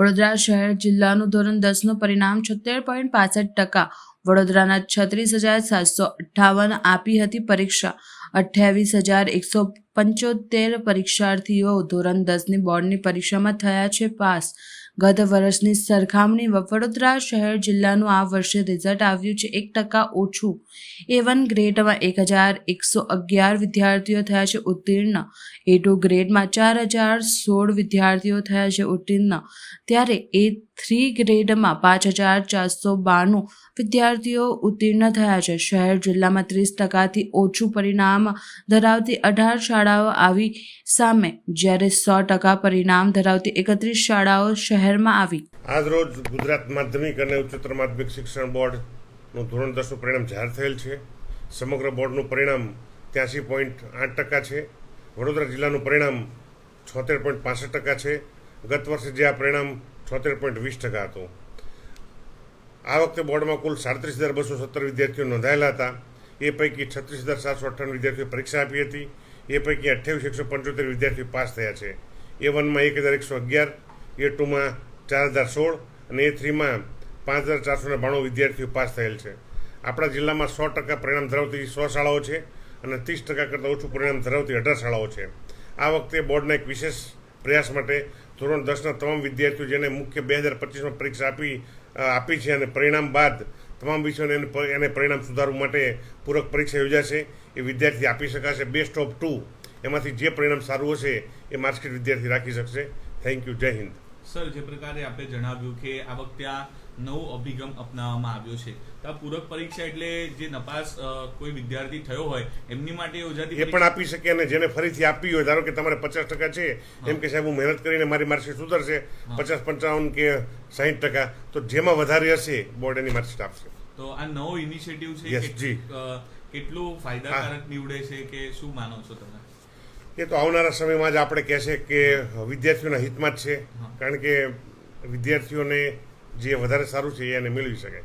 વડોદરા શહેર જિલ્લાનું ધોરણ દસનું પરિણામ છોતેર પોઈન્ટ પાસઠ ટકા, વડોદરાના છત્રીસ હજાર સાતસો અઠ્ઠાવન આપી હતી પરીક્ષા, અઠ્યાવીસ હજાર એકસો પંચોતેર પરીક્ષાર્થીઓ ધોરણ દસની બોર્ડની પરીક્ષામાં થયા છે પાસ. ગત વર્ષની સરખામણીમાં વડોદરા શહેર જિલ્લાનું આ વર્ષે રિઝલ્ટ આવ્યું છે એક ટકા ઓછું. એ વન ગ્રેડમાં એક હજાર એકસો અગિયાર વિદ્યાર્થીઓ થયા છે ઉત્તીર્ણ. એ ટુ ગ્રેડમાં ચાર હજાર સોળ વિદ્યાર્થીઓ થયા છે ઉત્તીર્ણ. ત્યારે એ થ્રી ગ્રેડમાં પાંચ હજાર ચારસો બાણું વિદ્યાર્થીઓ ઉત્તીર્ણ થયા છે. શહેર જિલ્લામાં ત્રીસ ટકાથી ઓછું પરિણામ ધરાવતી અઢાર શાળાઓ આવી સામે. જ્યારે સો ટકા પરિણામ ધરાવતી એકત્રીસ શાળાઓ શહેરમાં આવી. આજરોજ ગુજરાત માધ્યમિક અને ઉચ્ચતર માધ્યમિક શિક્ષણ બોર્ડનું ધોરણ દસનું પરિણામ જાહેર થયેલ છે. સમગ્ર બોર્ડનું પરિણામ ત્યાંસી પોઈન્ટ આઠ ટકા છે. વડોદરા જિલ્લાનું પરિણામ છોતેર પોઈન્ટ પાસઠ ટકા છે. ગત વર્ષે જે આ પરિણામ છોતેર પોઈન્ટ વીસ ટકા હતું. આ વખતે બોર્ડમાં કુલ સાડત્રીસ હજાર બસો સત્તર વિદ્યાર્થીઓ નોંધાયેલા હતા. એ પૈકી છત્રીસ હજાર સાતસો અઠ્ઠાણું વિદ્યાર્થીઓ પરીક્ષા આપી હતી. એ પૈકી અઠ્યાવીસ, એકસો પંચોતેર વિદ્યાર્થીઓ પાસ થયા છે. એ વનમાં એક હજાર એકસો અગિયાર એ ટુમાં ચાર હજાર સોળ અને એ થ્રીમાં પાંચ હજાર ચારસો બાણું વિદ્યાર્થીઓ પાસ થયેલ છે. આપણા જિલ્લામાં સો ટકા પરિણામ ધરાવતી સો શાળાઓ છે અને ત્રીસ ટકા કરતાં ઓછું પરિણામ ધરાવતી અઢાર શાળાઓ છે. આ વખતે બોર્ડના એક વિશેષ પ્રયાસ માટે ધોરણ દસના તમામ વિદ્યાર્થીઓ જેને મુખ્ય બે હજાર પચીસમાં પરીક્ષા આપી આપી છે અને પરિણામ બાદ તમામ વિષયોને એને પરિણામ સુધારવા માટે પૂરક પરીક્ષા યોજાશે, એ વિદ્યાર્થી આપી શકાશે. બેસ્ટ ઓફ ટુ, એમાંથી જે પરિણામ સારું હશે એ માર્કશીટ વિદ્યાર્થી રાખી શકશે. થેન્ક યુ જય હિન્દ સર જે પ્રકારે આપણે જણાવ્યું કે આ વખતે આ નવો અભિગમ અપનાવવામાં આવ્યો છે તો આ પૂરક પરીક્ષા એટલે જે નપાસ કોઈ વિદ્યાર્થી થયો હોય એમની માટે યોજાતી એ પણ આપી શકે અને જેને ફરીથી આપવી હોય ધારો કે તમારે પચાસ ટકા છે એમ કે સાહેબ હું મહેનત કરીને મારી માર્કશીટ સુધરશે પચાસ પંચાવન કે સાહીઠ ટકા તો જેમાં વધારે હશે બોર્ડ એની માર્કશીટ આપશે. તો આ નવો ઇનિશિયેટિવ છે કેટલું ફાયદાકારક નીવડે છે કે શું માનો છો તમે? એ તો આવનારા સમયમાં જ આપણે કહેશે કે વિદ્યાર્થીઓના હિતમાં જ છે. કારણ કે વિદ્યાર્થીઓને જે વધારે સારું છે એને મેળવી શકે